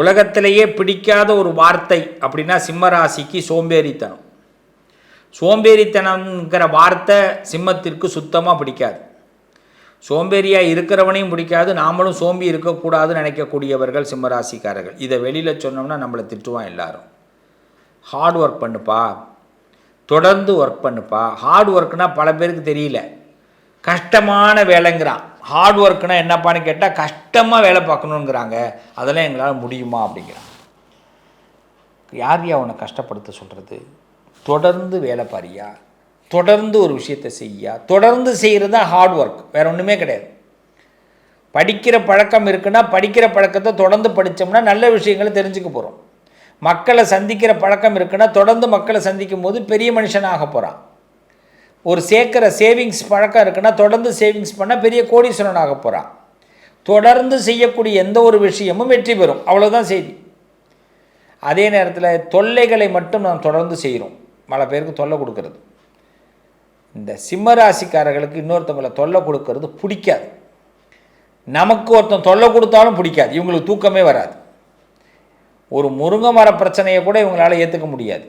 உலகத்திலேயே பிடிக்காத ஒரு வார்த்தை அப்படின்னா சிம்மராசிக்கு சோம்பேறித்தனம். சோம்பேறித்தனங்கிற வார்த்தை சிம்மத்திற்கு சுத்தமாக பிடிக்காது. சோம்பேறியாக இருக்கிறவனையும் பிடிக்காது நாமளும் சோம்பி இருக்கக்கூடாதுன்னு நினைக்கக்கூடியவர்கள் சிம்மராசிக்காரர்கள். இதை வெளியில் சொன்னோம்னா நம்மளை திட்டுவான் எல்லாரும். ஹார்ட் ஒர்க் பண்ணுப்பா. தொடர்ந்து ஒர்க் பண்ணுப்பா. ஹார்ட் ஒர்க்னால் பல பேருக்கு தெரியல. கஷ்டமான வேலைங்கிறான். ஹார்ட் ஒர்க்குனா என்னப்பான்னு கேட்டால் கஷ்டமாக வேலை பார்க்கணுங்கிறாங்க. அதெல்லாம் எங்களால் முடியுமா அப்படிங்கிறான். யார் யா உன்னை கஷ்டப்படுத்த சொல்கிறது தொடர்ந்து வேலை பாரியா? தொடர்ந்து ஒரு விஷயத்தை செய்யா? தொடர்ந்து செய்கிறது தான் ஹார்ட் ஒர்க் வேறு ஒன்றுமே கிடையாது. படிக்கிற பழக்கம் இருக்குன்னா படிக்கிற பழக்கத்தை தொடர்ந்து படித்தோம்னா நல்ல விஷயங்களை தெரிஞ்சுக்க போகிறோம் மக்களை சந்திக்கிற பழக்கம் இருக்குன்னா தொடர்ந்து மக்களை சந்திக்கும் போது பெரிய மனுஷனாக போகிறான் ஒரு சேர்க்குற சேவிங்ஸ் பழக்கம் இருக்குன்னா தொடர்ந்து சேவிங்ஸ் பண்ணால் பெரிய கோடீஸ்வரனாக போகிறான் தொடர்ந்து செய்யக்கூடிய எந்த ஒரு விஷயமும் வெற்றி பெறும். அவ்வளோதான் செய்தி. அதே நேரத்தில் தொல்லைகளை மட்டும் நாம் தொடர்ந்து செய்கிறோம் பல பேருக்கு தொல்லை கொடுக்கறது. இந்த சிம்மராசிக்காரர்களுக்கு இன்னொருத்தவங்களை தொல்லை கொடுக்கறது பிடிக்காது. நமக்கு ஒருத்தன் தொல்லை கொடுத்தாலும் பிடிக்காது. இவங்களுக்கு தூக்கமே வராது. ஒரு முருங்கை மர பிரச்சனையை கூட இவங்களால ஏற்றுக்க முடியாது.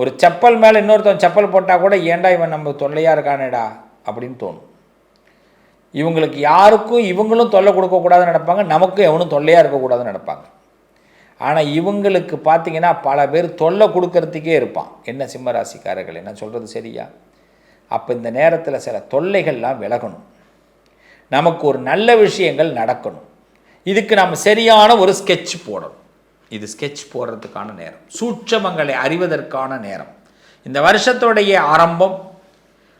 ஒரு செப்பல் மேலே இன்னொருத்தன் செப்பல் போட்டால் கூட ஏன்டா இவன் நம்ம தொல்லையாக இருக்கானேடா அப்படின்னு தோணும். இவங்களுக்கு யாருக்கும் இவங்களும் தொல்லை கொடுக்கக்கூடாதுன்னு நினைப்பாங்க நமக்கும் எவனும் தொல்லையாக இருக்கக்கூடாதுன்னு நினைப்பாங்க. ஆனால் இவங்களுக்கு பார்த்தீங்கன்னா பல பேர் தொல்லை கொடுக்கறதுக்கே இருப்பான். என்ன சிம்மராசிக்காரர்கள் என்ன சொல்கிறது சரியா? அப்போ இந்த நேரத்தில் சில தொல்லைகள்லாம் விலகணும். நமக்கு ஒரு நல்ல விஷயங்கள் நடக்கணும். இதுக்கு நம்ம சரியான ஒரு ஸ்கெட்ச் போடணும். இது ஸ்கெட்ச் போடுறதுக்கான நேரம். சூட்சமங்களை அறிவதற்கான நேரம். இந்த வருஷத்துடைய ஆரம்பம்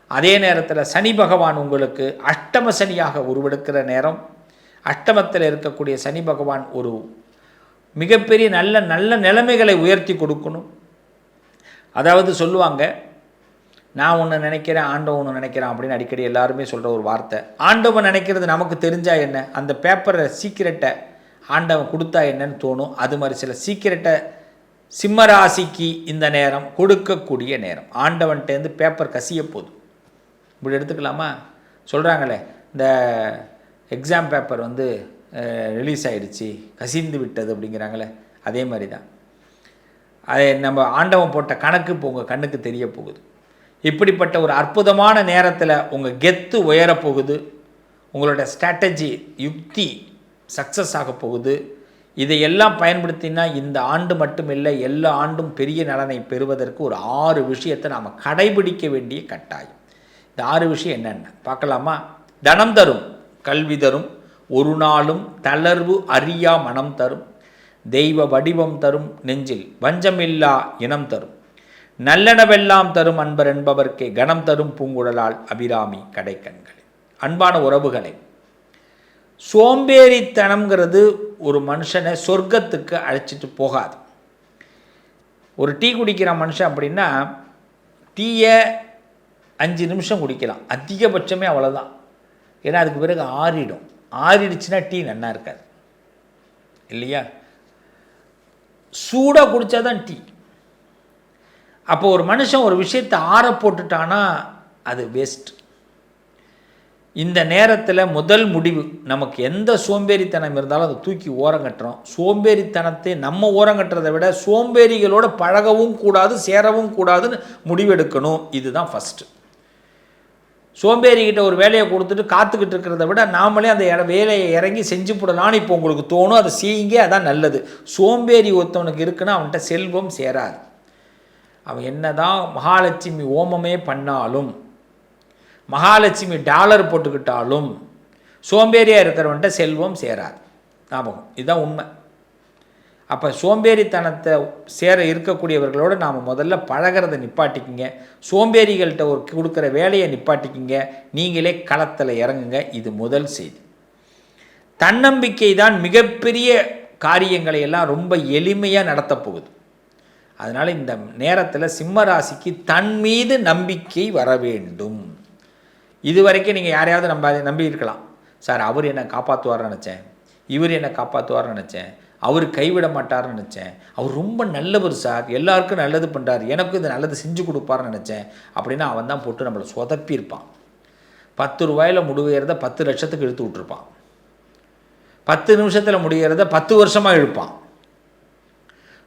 அதே நேரத்தில் சனி பகவான் உங்களுக்கு அஷ்டம சனியாக உருவெடுக்கிற நேரம். அஷ்டமத்தில் இருக்கக்கூடிய சனி பகவான் ஒரு மிகப்பெரிய நல்ல நல்ல நிலைமைகளை உயர்த்தி கொடுக்கணும். அதாவது சொல்லுவாங்க நான் ஒன்று நினைக்கிறேன் ஆண்டவன் ஒன்று நினைக்கிறேன் அப்படின்னு அடிக்கடி எல்லாருமே சொல்கிற ஒரு வார்த்தை. ஆண்டவன் நினைக்கிறது நமக்கு தெரிஞ்சால் என்ன? அந்த பேப்பரை சீக்கிரட்டை ஆண்டவன் கொடுத்தா என்னன்னு தோணும். அது மாதிரி சில சீக்கிரட்டை சிம்மராசிக்கு இந்த நேரம் கொடுக்கக்கூடிய நேரம். ஆண்டவன்கிட்டேருந்து பேப்பர் கசிய போதும். இப்படி எடுத்துக்கலாமா? சொல்கிறாங்களே இந்த எக்ஸாம் பேப்பர் வந்து ரிலீஸ் ஆகிடுச்சி கசிந்து விட்டது அப்படிங்கிறாங்களே அதே மாதிரி தான் அதை நம்ம ஆண்டவன் போட்ட கணக்கு இப்போ உங்கள் கண்ணுக்கு தெரிய போகுது. இப்படிப்பட்ட ஒரு அற்புதமான நேரத்தில் உங்கள் கெத்து உயரப் போகுது உங்களோட ஸ்ட்ராட்டஜி யுக்தி சக்ஸஸ் ஆக போகுது. இதையெல்லாம் பயன்படுத்தினா இந்த ஆண்டு மட்டும் இல்லை எல்லா ஆண்டும் பெரிய நலனை பெறுவதற்கு ஒரு ஆறு விஷயத்தை நாம் கடைபிடிக்க வேண்டிய கட்டாயம். இந்த ஆறு விஷயம் என்னென்ன? பார்க்கலாமா? தனம் தரும் கல்வி தரும் ஒரு நாளும் தளர்வு அறியா மனம் தரும் தெய்வ வடிவம் தரும் நெஞ்சில் வஞ்சமில்லா இனம் தரும். நல்லனவெல்லாம் தரும் அன்பர் என்பவர்க்கே கணம் தரும் பூங்குழலால் அபிராமி கடைக்கண்கள் அன்பான உறவுகளை சோம்பேறித்தனம்ங்கிறது ஒரு மனுஷனை சொர்க்கத்துக்கு அழைச்சிட்டு போகாது. ஒரு டீ குடிக்கிற மனுஷன் அப்படின்னா டீயை அஞ்சு நிமிஷம் குடிக்கலாம். அதிகபட்சமே அவ்வளோதான் ஏன்னா அதுக்கு பிறகு ஆறிடும். ஆறிடுச்சுன்னா டீ நல்லா இருக்காது. இல்லையா? சூடாக குடித்தா தான் டீ. அப்போ ஒரு மனுஷன் ஒரு விஷயத்தை ஆற போட்டுட்டானா அது வேஸ்ட் இந்த நேரத்தில் முதல் முடிவு நமக்கு எந்த சோம்பேறித்தனம் இருந்தாலும் அதை தூக்கி ஓரங்கட்டுறோம் சோம்பேறித்தனத்தை நம்ம ஓரங்கட்டுறதை விட சோம்பேறிகளோட பழகவும் கூடாது சேரவும் கூடாதுன்னு முடிவெடுக்கணும். இதுதான் ஃபஸ்ட்டு சோம்பேறிக்கிட்ட ஒரு வேலையை கொடுத்துட்டு காத்துக்கிட்டு இருக்கிறத விட நாமளே அந்த இட வேலையை இறங்கி செஞ்சு போடலான்னு இப்போ உங்களுக்கு தோணும் அதை செய்யுங்க அதான் நல்லது. சோம்பேறி ஒருத்தவனுக்கு இருக்குன்னா அவன்கிட்ட செல்வம் சேராது. அவன் என்னதான் மகாலட்சுமி ஓமமே பண்ணாலும் மகாலட்சுமி டாலர் போட்டுக்கிட்டாலும் சோம்பேறியாக இருக்கிறவன்ட்ட செல்வம் சேராது. ஞாபகம். இதுதான் உண்மை. அப்போ சோம்பேறித்தனத்தை சேர இருக்கக்கூடியவர்களோடு நாம் முதல்ல பழகிறத நிப்பாட்டிக்கிங்க. சோம்பேறிகள்கிட்ட ஒரு கொடுக்குற வேலையை நிப்பாட்டிக்கிங்க. நீங்களே களத்தில் இறங்குங்க. இது முதல் செய்தி. தன்னம்பிக்கை தான் மிகப்பெரிய காரியங்களை எல்லாம் ரொம்ப எளிமையாக நடத்தப் போகுது. அதனால் இந்த நேரத்தில் சிம்ம ராசிக்கு தன் மீது நம்பிக்கை வர வேண்டும். இது வரைக்கும் நீங்கள் யாரையாவது நம்ப நம்பி இருக்கலாம். சார் அவர் என்னை காப்பாற்றுவார்னு நினச்சேன். இவர் என்னை காப்பாற்றுவார்னு நினச்சேன். அவர் கைவிட மாட்டார்னு நினச்சேன். அவர் ரொம்ப நல்லவர் சார். எல்லாருக்கும் நல்லது பண்ணுறார் எனக்கும் இது நல்லது செஞ்சு கொடுப்பார்னு நினச்சேன். அப்படின்னா அவன் தான் போட்டு நம்மளை சொதப்பியிருப்பான். பத்து ரூபாயில் முடிவுகிறத பத்து லட்சத்துக்கு இழுத்து விட்ருப்பான் பத்து நிமிஷத்தில் முடிகிறத பத்து வருஷமாக இழுப்பான்.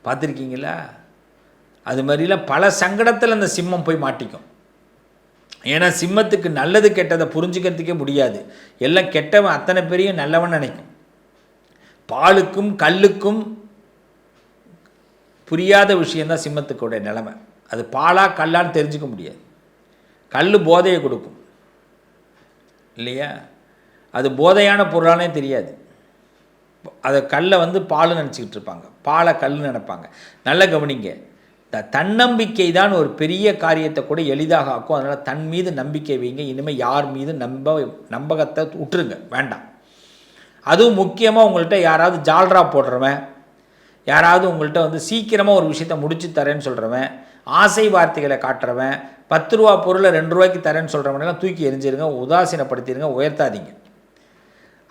பார்த்துருக்கீங்களா? அது மாதிரிலாம் பல சங்கடத்தில் அந்த சிம்மம் போய் மாட்டிக்கும். ஏன்னா சிம்மத்துக்கு நல்லது கெட்டதை புரிஞ்சுக்கிறதுக்கே முடியாது. எல்லாம் கெட்டவன் அத்தனை பேரையும் நல்லவன் நினைக்கும். பாலுக்கும் கல்லுக்கும் புரியாத விஷயந்தான் சிம்மத்துக்குடைய நிலைமை. அது பாலா கல்லான்னு தெரிஞ்சுக்க முடியாது. கல் போதையை கொடுக்கும். இல்லையா? அது போதையான பொருளானே தெரியாது. அதை கல்லை வந்து பால் நினச்சிக்கிட்டு இருப்பாங்க. பாலை கல் நினைப்பாங்க. நல்ல கவனிங்க. த தன்னம்பிக்கை தான் ஒரு பெரிய காரியத்தை கூட எளிதாக ஆக்கும். அதனால் தன் மீது நம்பிக்கை வைங்க. இனிமேல் யார் மீது நம்ப நம்பகத்தை விட்டுருங்க வேண்டாம். அதுவும் முக்கியமாக உங்கள்கிட்ட யாராவது ஜால்ரா போடுறவன் யாராவது உங்கள்கிட்ட வந்து சீக்கிரமாக ஒரு விஷயத்த முடிச்சு தரேன்னு சொல்கிறவன் ஆசை வார்த்தைகளை காட்டுறவன் பத்து ரூபா பொருளை ரெண்டு ரூபாய்க்கு தரேன்னு சொல்கிறவனெல்லாம் தூக்கி எரிஞ்சிருங்க உதாசீனப்படுத்திடுங்க உயர்த்தாதீங்க.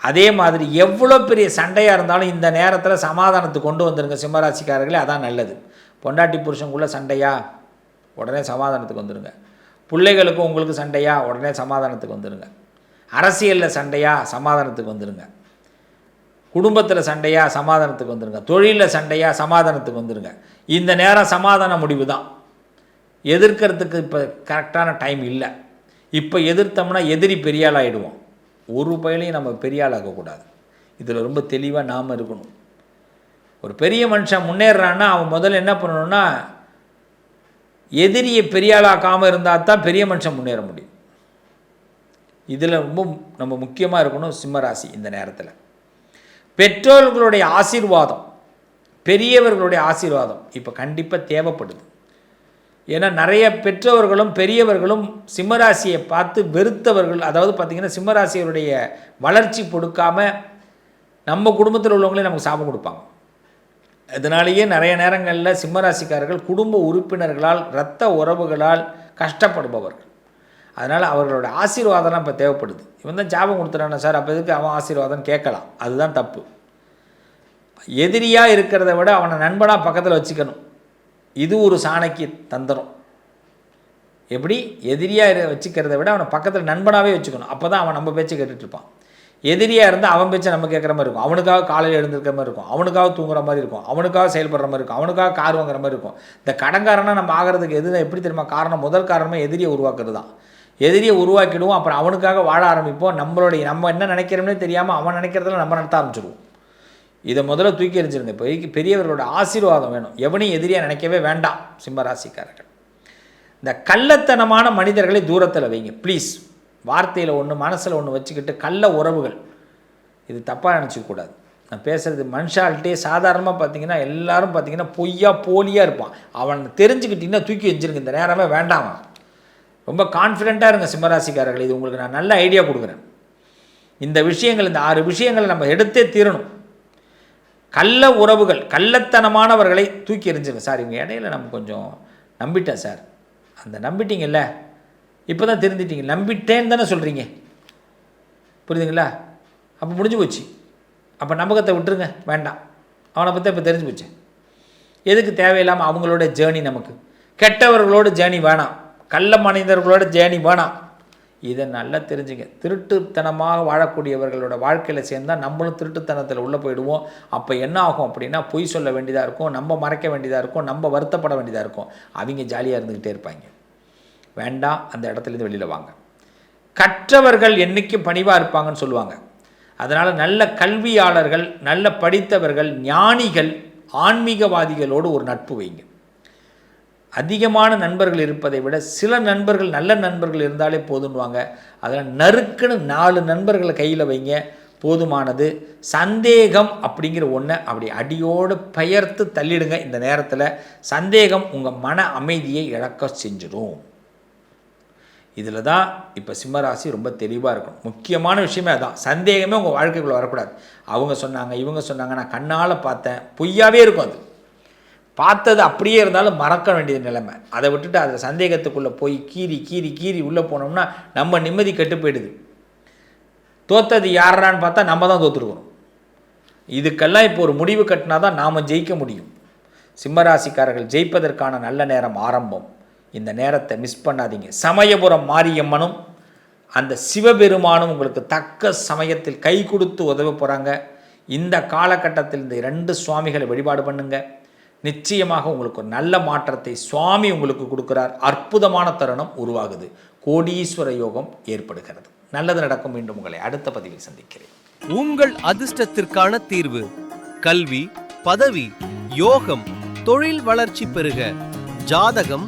அதே மாதிரி எவ்வளோ பெரிய சண்டையாக இருந்தாலும் இந்த நேரத்தில் சமாதானத்துக்கு கொண்டு வந்துருங்க சிம்மராசிக்காரர்களே. அதான் நல்லது. பொண்டாட்டி புருஷனுக்குள்ளே சண்டையா? உடனே சமாதானத்துக்கு வந்துடுங்க பிள்ளைகளுக்கும் உங்களுக்கு சண்டையா? உடனே சமாதானத்துக்கு வந்துடுங்க அரசியலில் சண்டையா? சமாதானத்துக்கு வந்துடுங்க குடும்பத்தில் சண்டையா? சமாதானத்துக்கு வந்துடுங்க தொழிலில் சண்டையா? சமாதானத்துக்கு வந்துடுங்க இந்த நேரம் சமாதான முடிவு தான் எதிர்க்கிறதுக்கு இப்போ கரெக்டான டைம் இல்லை. இப்போ எதிர்த்தோம்னா எதிரி பெரியாள் ஆகிடுவோம் ஒரு பயிலையும் நம்ம பெரியாள் ஆகக்கூடாது இதில் ரொம்ப தெளிவாக நாம் இருக்கணும். ஒரு பெரிய மனுஷன் முன்னேறான்னா அவன் முதல்ல என்ன பண்ணணும்னா எதிரியை பெரியாளாக்காமல் இருந்தால் தான் பெரிய மனுஷன் முன்னேற முடியும். இதில் ரொம்ப நம்ம முக்கியமாக இருக்கணும் சிம்மராசி இந்த நேரத்தில். பெற்றோர்களுடைய ஆசீர்வாதம் பெரியவர்களுடைய ஆசீர்வாதம் இப்போ கண்டிப்பாக தேவைப்படுது. ஏன்னா நிறைய பெற்றவர்களும் பெரியவர்களும் சிம்மராசியை பார்த்து வெறுத்தவர்கள் அதாவது பார்த்திங்கன்னா சிம்மராசியருடைய வளர்ச்சி கொடுக்காம நம்ம குடும்பத்தில் உள்ளவங்களே நமக்கு சாபம் கொடுப்பாங்க. இதனாலேயே நிறைய நேரங்களில் சிம்மராசிக்காரர்கள் குடும்ப உறுப்பினர்களால் இரத்த உறவுகளால் கஷ்டப்படுபவர்கள். அதனால் அவர்களோட ஆசீர்வாதம்லாம் இப்போ தேவைப்படுது. இவன் தான் ஜாபம் கொடுத்துறான சார்? அப்போ எதுக்கு அவன் ஆசீர்வாதம் கேட்கலாம். அதுதான் தப்பு. எதிரியாக இருக்கிறத விட அவனை நண்பனாக பக்கத்தில் வச்சுக்கணும். இது ஒரு சாணைக்கு தந்திரம். எப்படி? எதிரியாக வச்சுக்கிறத விட அவனை பக்கத்தில் நண்பனாகவே வச்சுக்கணும். அப்போ தான் அவன் நம்ம பேச்சு கேட்டுட்ருப்பான் எதிரியாக இருந்தால் அவன் பேச்சை நம்ம கேட்குற மாதிரி இருக்கும். அவனுக்காக காலையில் எழுந்திருக்கிற மாதிரி இருக்கும். அவனுக்காக தூங்குற மாதிரி இருக்கும். அவனுக்காக செயல்படுற மாதிரி இருக்கும். அவனுக்காக கார் வாங்குற மாதிரி இருக்கும். இந்த கடன்காரனாக நம்ம ஆகிறதுக்கு எது எப்படி தெரியுமா? காரணம் முதல் காரணமே எதிரியை உருவாக்குறது தான் எதிரியை உருவாக்கிடுவோம். அப்புறம் அவனுக்காக வாழ ஆரம்பிப்போம். நம்மளுடைய நம்ம என்ன நினைக்கிறோம்னே தெரியாமல் அவன் நினைக்கிறதுல நம்ம நடத்த ஆரம்பிச்சிடுவோம் இதை முதல்ல தூக்கி எறிஞ்சிருங்க. இப்போ பெரியவர்களோட ஆசீர்வாதம் வேணும். எவனையும் எதிரியாக நினைக்கவே வேண்டாம். சிம்மராசிக்காரர்கள் இந்த கள்ளத்தனமான மனிதர்களை தூரத்தில் வைங்க. ப்ளீஸ் வார்த்தையில் ஒன்று மனசில் ஒன்று வச்சுக்கிட்டு கள்ள உறவுகள். இது தப்பாக நினச்சிக்கூடாது நான் பேசுகிறது மனுஷால்கிட்டே சாதாரணமாக பார்த்தீங்கன்னா எல்லாரும் பார்த்தீங்கன்னா பொய்யா போலியாக இருப்பான். அவன் தெரிஞ்சுக்கிட்டிங்கன்னா தூக்கி வச்சிருங்க இந்த நேரமே வேண்டாம். ரொம்ப கான்ஃபிடெண்ட்டாக இருங்க சிம்மராசிக்காரர்கள். இது உங்களுக்கு நான் நல்ல ஐடியா கொடுக்குறேன். இந்த விஷயங்கள் இந்த ஆறு விஷயங்களை நம்ம எடுத்தே தீரணும். கள்ள உறவுகள் கள்ளத்தனமானவர்களை தூக்கி எறிஞ்சிருங்க. சார் இவங்க இடையில நம்ம கொஞ்சம் நம்பிட்டேன் சார். அந்த நம்பிட்டீங்கல்ல? இப்போ தான் தெரிஞ்சிட்டீங்க. நம்பிட்டேன்னு தானே சொல்கிறீங்க புரியுதுங்களா? அப்போ முடிஞ்சு போச்சு. அப்போ நம்பகத்தை விட்டுருங்க. வேண்டாம். அவனை பற்றி இப்போ தெரிஞ்சு போச்சு. எதுக்கு தேவையில்லாமல் அவங்களோட ஜேர்னி நமக்கு? கெட்டவர்களோட ஜேர்னி வேணாம். கள்ள மனிதர்களோட ஜேர்னி வேணாம். இதை நல்லா தெரிஞ்சுங்க. திருட்டுத்தனமாக வாழக்கூடியவர்களோட வாழ்க்கையில் சேர்ந்தால் நம்மளும் திருட்டுத்தனத்தில் உள்ளே போயிடுவோம். அப்போ என்ன ஆகும் அப்படின்னா பொய் சொல்ல வேண்டியதாக இருக்கும் நம்ம மறைக்க வேண்டியதாக இருக்கும் நம்ம வருத்தப்பட வேண்டியதாக இருக்கும். அவங்க ஜாலியாக இருந்துக்கிட்டே இருப்பாங்க. வேண்டாம் அந்த இடத்துலேருந்து வெளியில் வாங்க. கற்றவர்கள் என்றைக்கும் பணிவாக இருப்பாங்கன்னு சொல்லுவாங்க. அதனால் நல்ல கல்வியாளர்கள் நல்ல படித்தவர்கள் ஞானிகள் ஆன்மீகவாதிகளோடு ஒரு நட்பு வைங்க. அதிகமான நண்பர்கள் இருப்பதை விட சில நண்பர்கள் நல்ல நண்பர்கள் இருந்தாலே போதுன்னுவாங்க. அதில் நறுக்குன்னு நாலு நண்பர்களை கையில் வைங்க. போதுமானது. சந்தேகம் அப்படிங்கிற ஒன்றை அப்படி அடியோடு பெயர்த்து தள்ளிடுங்க இந்த நேரத்தில். சந்தேகம் உங்கள் மன அமைதியை இழக்க செஞ்சிடும். இதில் தான் இப்போ சிம்மராசி ரொம்ப தெளிவாக இருக்கும். முக்கியமான விஷயமே அதான். சந்தேகமே உங்கள் வாழ்க்கைக்குள்ளே வரக்கூடாது. அவங்க சொன்னாங்க இவங்க சொன்னாங்க நான் கண்ணால் பார்த்தேன். பொய்யாவே இருக்கும் அது. பார்த்தது அப்படியே இருந்தாலும் மறக்க வேண்டிய நிலைமை. அதை விட்டுட்டு அதில் சந்தேகத்துக்குள்ளே போய் கீறி கீறி கீறி உள்ளே போனோம்னா நம்ம நிம்மதி கெட்டு போயிடுது. தோத்தது யாரான்னு பார்த்தா நம்ம தான் தோற்றுருக்கணும் இதுக்கெல்லாம் இப்போ ஒரு முடிவு கட்டினா தான் நாம் ஜெயிக்க முடியும். சிம்மராசிக்காரர்கள் ஜெயிப்பதற்கான நல்ல நேரம் ஆரம்பம். இந்த நேரத்தை மிஸ் பண்ணாதீங்க. சமயபுரம் மாரியம்மனும் அந்த சிவபெருமானும் உங்களுக்கு தக்க சமயத்தில் கை கொடுத்து உதவ போகிறாங்க இந்த காலகட்டத்தில் இந்த இரண்டு சுவாமிகளை வழிபாடு பண்ணுங்க. நிச்சயமாக உங்களுக்கு ஒரு நல்ல மாற்றத்தை சுவாமி உங்களுக்கு கொடுக்கிறார். அற்புதமான தருணம் உருவாகுது. கோடீஸ்வர யோகம் ஏற்படுகிறது. நல்லது நடக்கும். மீண்டும் உங்களை அடுத்த பதிவில் சந்திக்கிறேன். உங்கள் அதிர்ஷ்டத்திற்கான தீர்வு கல்வி பதவி யோகம் தொழில் வளர்ச்சி பெருக ஜாதகம்